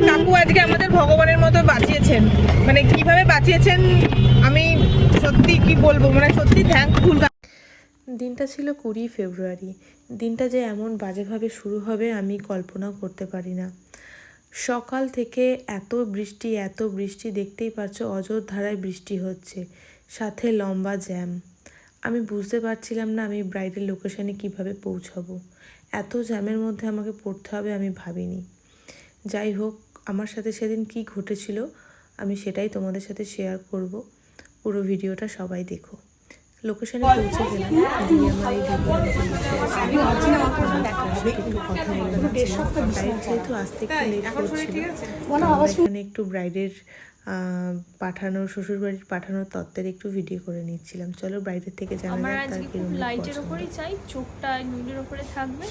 আর কাকু আজকে আমাদের ভগবানের মতো বাঁচিয়েছেন। মানে কীভাবে বাঁচিয়েছেন, আমি সত্যি কি বলব? মানে সত্যি থ্যাঙ্কফুল দিনটা ছিল কুড়ি ফেব্রুয়ারি। দিনটা যে এমন বাজেভাবে শুরু হবে, আমি কল্পনাও করতে পারি না। সকাল থেকে এত বৃষ্টি এত বৃষ্টি, দেখতেই পারছ অজর ধারায় বৃষ্টি হচ্ছে। সাথে লম্বা জ্যাম। আমি বুঝতে পারছিলাম না আমি ব্রাইডের লোকেশানে কীভাবে পৌঁছাবো। এত জ্যামের মধ্যে আমাকে পড়তে হবে আমি ভাবিনি। যাই হোক আমার সাথে সেদিন কি ঘটেছিল আমি সেটাই তোমাদের সাথে শেয়ার করব। পুরো ভিডিওটা সবাই দেখো। লোকেশনে পৌঁছে গেলাম। দিয়ে আমার এই একটু কথা বলে ব্রাইড যেহেতু আসতে একটু লেট করছিল। এখানে একটু ব্রাইডের পাঠানোর শ্বশুরবাড়ির পাঠানোর তত্ত্বের একটু ভিডিও করে নিচ্ছিলাম। চলো ব্রাইডের থেকে জানা আমার যাক তার আজকে খুব লাইটের। ওপরেই চাই চোখটা নুডের ওপরে থাকবে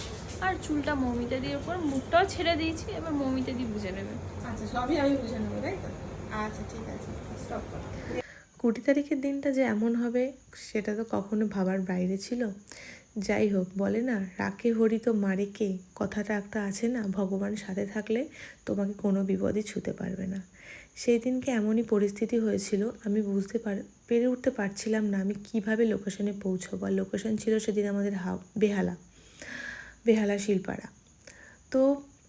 আর চুলটা মমিতা দির ওপর। মুখটাও ছেড়ে দিয়েছি এবার মমিতা দি বুঝে নেবে। আচ্ছা সবই আমি বুঝে নেব তাই তো? আচ্ছা ঠিক আছে স্টপ করো। কুড়ি তারিখের দিনটা যে এমন হবে সেটা তো কখনো ভাবার বাইরে ছিল। যাই হোক, বলে না রাকে হরি তো মারে কে? কথাটা একটা আছে না, ভগবান সাথে থাকলে তোমাকে কোনো বিপদই ছুতে পারবে না। সেই দিনকে এমনই পরিস্থিতি হয়েছিল, আমি বুঝতে পার, পেরে উঠতে পারছিলাম না আমি কীভাবে লোকেশনে পৌঁছবো, আর লোকেশন ছিল সেদিন আমাদের হাও, বেহালা বেহালা শিলপাড়া। তো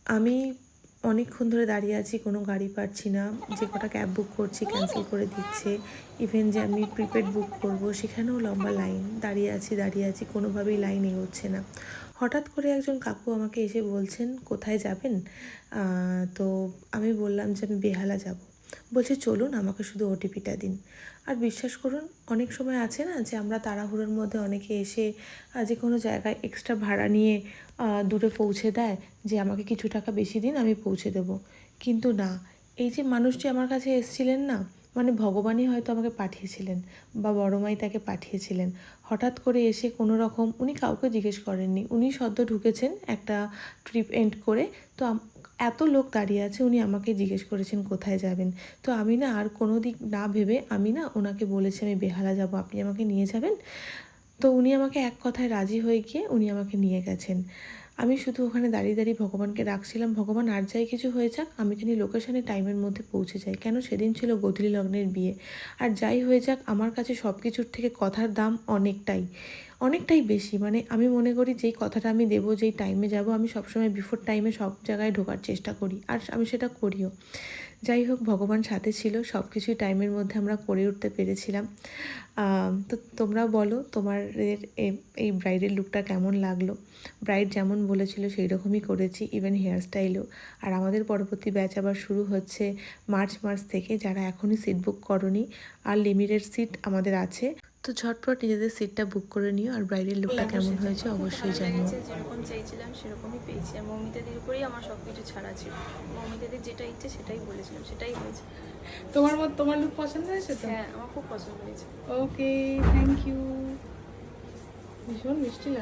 আমি অনেকক্ষণ ধরে দাঁড়িয়ে আছি, কোনো গাড়ি পাচ্ছি না, যে কটা ক্যাব বুক করছি, ক্যান্সেল করে দিচ্ছে। ইভেন যে আমি প্রিপেড বুক করব, সেখানেও লম্বা লাইন। দাঁড়িয়ে আছি দাঁড়িয়ে আছি, কোনোভাবেই লাইন এগোচ্ছে না। হঠাৎ করে একজন কাকু আমাকে এসে বলছেন, কোথায় যাবেন? তো আমি বললাম যে আমি বেহালা যাব। বলছে, চলুন, আমাকে শুধু ওটিপিটা দিন। আর বিশ্বাস করুন, অনেক সময় আছে না যে আমরা তাড়াহুড়োর মধ্যে অনেকে এসে যে কোনো জায়গায় এক্সট্রা ভাড়া নিয়ে দূরে পৌঁছে দেয় যে, আমাকে কিছু টাকা বেশি দিন, আমি পৌঁছে দেব। কিন্তু না, এই যে মানুষটি আমার কাছে এসছিলেন না মানে ভগবানই হয়তো আমাকে পাঠিয়েছিলেন বা বড়মাই তাকে পাঠিয়েছিলেন। হঠাৎ করে এসে কোনো রকম উনি কাউকে জিজ্ঞেস করেননি। উনি সদ্য ঢুকেছেন একটা ট্রিপ এন্ড করে। তো এত লোক দাঁড়িয়ে আছে উনি আমাকে জিজ্ঞেস করেছেন কোথায় যাবেন। তো আমি না আর কোনো দিক না ভেবে আমি না ওনাকে বলেছি, আমি বেহালা যাব, আপনি আমাকে নিয়ে যাবেন? তো উনি আমাকে এক কথায় রাজি হয়ে গিয়ে উনি আমাকে নিয়ে গেছেন। আমি শুধু ওখানে দাঁড়িয়ে দাঁড়িয়ে ভগবানকে ডাকছিলাম, ভগবান, আর যাই কিছু হয়ে যাক, আমি জানি লোকেশনে টাইমের মধ্যে পৌঁছে যাই। কেন? সেদিন ছিল গধূলি লগ্নের বিয়ে। আর যাই হয়ে যাক, আমার কাছে সব কিছুর থেকে কথার দাম অনেকটাই অনেকটাই বেশি। মানে আমি মনে করি যেই কথাটা আমি দেবো, যেই টাইমে যাব, আমি সবসময় বিফোর টাইমে সব জায়গায় ঢোকার চেষ্টা করি। আর আমি সেটা করিও। যাই হোক, ভগবান সাথে ছিল সব কিছুই টাইমের মধ্যে আমরা করে উঠতে পেরেছিলাম। তো তোমরা বলো তোমাদের এই ব্রাইডের লুকটা কেমন লাগল? ব্রাইড যেমন বলেছিল সেই রকমই করেছি ইভেন হেয়ার স্টাইলও আর আমাদের পরবর্তী ব্যাচ আবার শুরু হচ্ছে মার্চ মাস থেকে, যারা এখনই সিট বুক করনি, আর লিমিটেড সিট আমাদের আছে। তো ঝটপট নিজেদের সিটটা বুক করে নিও আর ব্রাইডের লুকটা কেমন হয়েছে অবশ্যই জানিও। যেরকম চাইছিলাম সেরকমই পেয়েছি। আর মমিতা দির উপরেই আমার সব কিছু ছাড়া ছিল। মমিতা দির যেটা ইচ্ছে সেটাই বলেছিলাম সেটাই হয়েছে। তোমার মত তোমার লুক পছন্দ হয়েছে তো? হ্যাঁ আমার খুব পছন্দ হয়েছে। ওকে থ্যাংক ইউ ভীষণ মিষ্টি